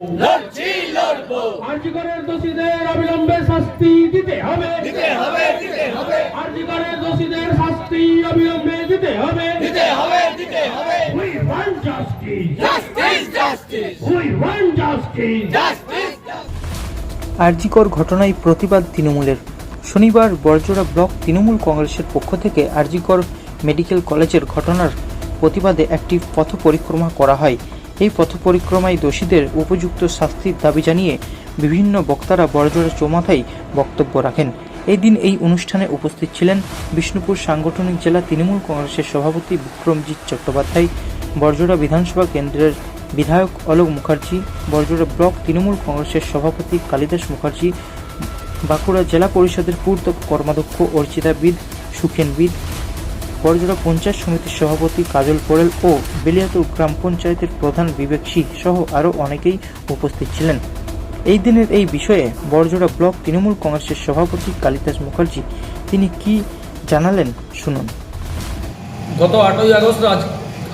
লড়ছি লড়বো। আর্জিকরের দোষীদের অবিলম্বে শাস্তি দিতে হবে। দিতে হবে দিতে হবে। আর্জিকরের দোষীদের শাস্তি অবিলম্বে দিতে হবে। দিতে হবে দিতে হবে। Justice. Justice justice We want justice. Justice RG Kar ঘটনায় প্রতিবাদ তৃণমূলের। শনিবার বরজোড়া ব্লক তৃণমূল কংগ্রেসের পক্ষ থেকে আরজিকর মেডিকেল কলেজের ঘটনার প্রতিবাদে একটি পথ পরিক্রমা করা হয়। এই পথ পরিক্রমায় দোষীদের উপযুক্ত শাস্তির দাবি জানিয়ে বিভিন্ন বক্তারা বড়জোড়া চৌমাথায় বক্তব্য রাখেন। এই দিন এই অনুষ্ঠানে উপস্থিত ছিলেন বিষ্ণুপুর সাংগঠনিক জেলা তৃণমূল কংগ্রেসের সভাপতি বিক্রমজিৎ চট্টোপাধ্যায় বরজোড়া বিধানসভা কেন্দ্রের বিধায়ক অলোক মুখার্জি বরজোড়া ব্লক তৃণমূল কংগ্রেসের সভাপতি কালিদাস মুখার্জি, বাঁকুড়া জেলা পরিষদের পূর্ত কর্মাধ্যক্ষ অর্চিতা বিদ সুখেন বিদ বরজোড়া পঞ্চায়েত সমিতির সভাপতি কাজল পোড়েল ও বেলিয়াতুর গ্রাম পঞ্চায়েতের প্রধান বিবেক সিং সহ আরও অনেকেই উপস্থিত ছিলেন। এই দিনের এই বিষয়ে বরজোড়া ব্লক তৃণমূল কংগ্রেসের সভাপতি কালিদাস মুখার্জি তিনি কি জানালেন শুনুন। গত আটই আগস্ট আজ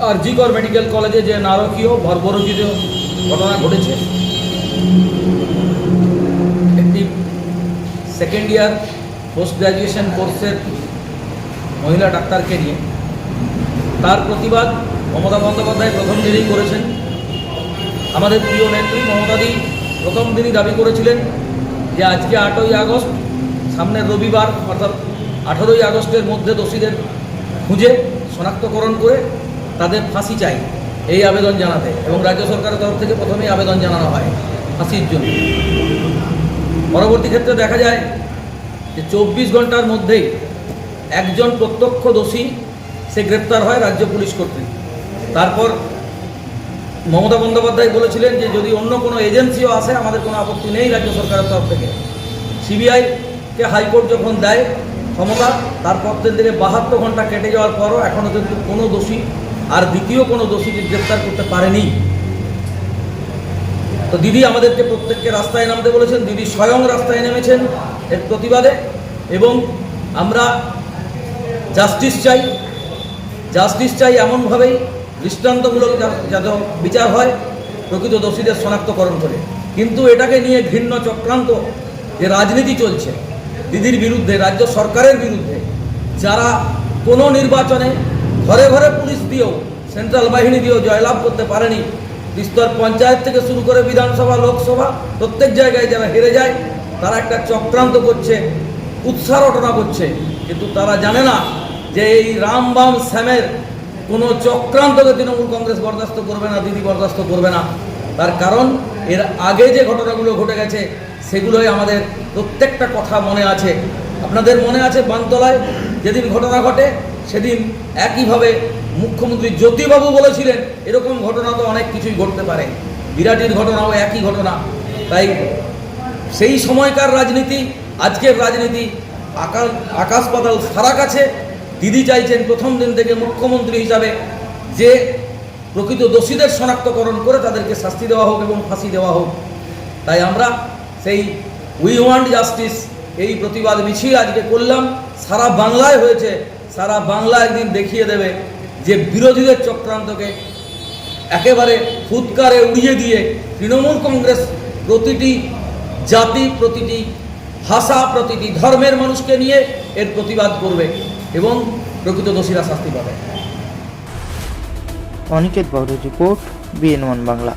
আরজিকর মেডিকেল কলেজে যে নারকীয় বর্বরচিত ঘটনা ঘটেছে, একটি সেকেন্ড ইয়ার পোস্ট গ্র্যাজুয়েশন কোর্সের মহিলা ডাক্তারকে নিয়ে। তার প্রতিবাদ মমতা বন্দ্যোপাধ্যায় প্রথম দিনই করেছেন। আমাদের প্রিয় নেত্রী মমতাদি প্রথম দিনই দাবি করেছিলেন যে আজকে আটই আগস্ট, সামনের রবিবার, অর্থাৎ আঠেরোই আগস্টের মধ্যে দোষীদের খুঁজে শনাক্তকরণ করে তাদের ফাঁসি চাই এই আবেদন জানাতে এবং রাজ্য সরকারের তরফ থেকে প্রথমেই আবেদন জানানো হয় ফাঁসির জন্য। পরবর্তী ক্ষেত্রে দেখা যায় যে চব্বিশ ঘণ্টার মধ্যেই একজন প্রত্যক্ষ দোষী সে গ্রেপ্তার হয় রাজ্য পুলিশ কর্তৃক। তারপর মমতা বন্দ্যোপাধ্যায় বলেছিলেন যে যদি অন্য কোনো এজেন্সিও আসে, আমাদের কোনো আপত্তি নেই রাজ্য সরকারের তরফ থেকে। সিবিআইকে হাইকোর্ট যখন দেয় ক্ষমতা তারপর থেকে বাহাত্তর ঘণ্টা কেটে যাওয়ার পরও এখনও কিন্তু কোনো দোষী আর দ্বিতীয় কোনো দোষীকে গ্রেপ্তার করতে পারেনি। তো দিদি আমাদেরকে প্রত্যেককে রাস্তায় নামতে বলেছেন। দিদি স্বয়ং রাস্তায় নেমেছেন এর প্রতিবাদে এবং আমরা জাস্টিস চাই জাস্টিস চাই এমনভাবেই দৃষ্টান্তমূলক যাতে বিচার হয়, প্রকৃত দোষীদের শনাক্তকরণ করে। কিন্তু এটাকে নিয়ে ঘৃণ্য চক্রান্ত যে রাজনীতি চলছে, দিদির বিরুদ্ধে, রাজ্য সরকারের বিরুদ্ধে, যারা কোনো নির্বাচনে ঘরে ঘরে পুলিশ দিয়েও, সেন্ট্রাল বাহিনী দিয়েও জয়লাভ করতে পারেনি, বিস্তর পঞ্চায়েত থেকে শুরু করে বিধানসভা, লোকসভা, প্রত্যেক জায়গায় যারা হেরে যায়, তারা একটা চক্রান্ত করছে উৎসাহ রটনা করছে। কিন্তু তারা জানে না যে এই রামবাম শ্যামের কোনো চক্রান্তকে তৃণমূল কংগ্রেস বরদাস্ত করবে না, দিদি বরদাস্ত করবে না। তার কারণ, এর আগে যে ঘটনাগুলো ঘটে গেছে, সেগুলোই আমাদের প্রত্যেকটা কথা মনে আছে। আপনাদের মনে আছে বানতলায় যেদিন ঘটনা ঘটে, সেদিন একইভাবে মুখ্যমন্ত্রী জ্যোতিবাবু বলেছিলেন, এরকম ঘটনা তো অনেক কিছুই ঘটতে পারে। বিরাটির ঘটনাও একই ঘটনা। তাই সেই সময়কার রাজনীতি, আজকের রাজনীতি, আকাশ আকাশ পাতাল সারা কাছে দিদি চাইছেন প্রথম দিন থেকে মুখ্যমন্ত্রী হিসাবে যে প্রকৃত দোষীদের শনাক্তকরণ করে তাদেরকে শাস্তি দেওয়া হোক এবং ফাঁসি দেওয়া হোক। তাই আমরা সেই উই ওয়ান্ট জাস্টিস, এই প্রতিবাদ মিছিল আজকে করলাম। সারা বাংলায় হয়েছে, সারা বাংলা একদিন দেখিয়ে দেবে যে বিরোধীদের চক্রান্তকে একেবারে ফুৎকারে উড়িয়ে দিয়ে তৃণমূল কংগ্রেস প্রতিটি জাতি, প্রতিটি ভাষা, প্রতিটি ধর্মের মানুষকে নিয়ে এর প্রতিবাদ করবে। এবং প্রকৃত দোষীরা শাস্তি পাবে। অনিকেত বাবুর রিপোর্ট বিএন বাংলা।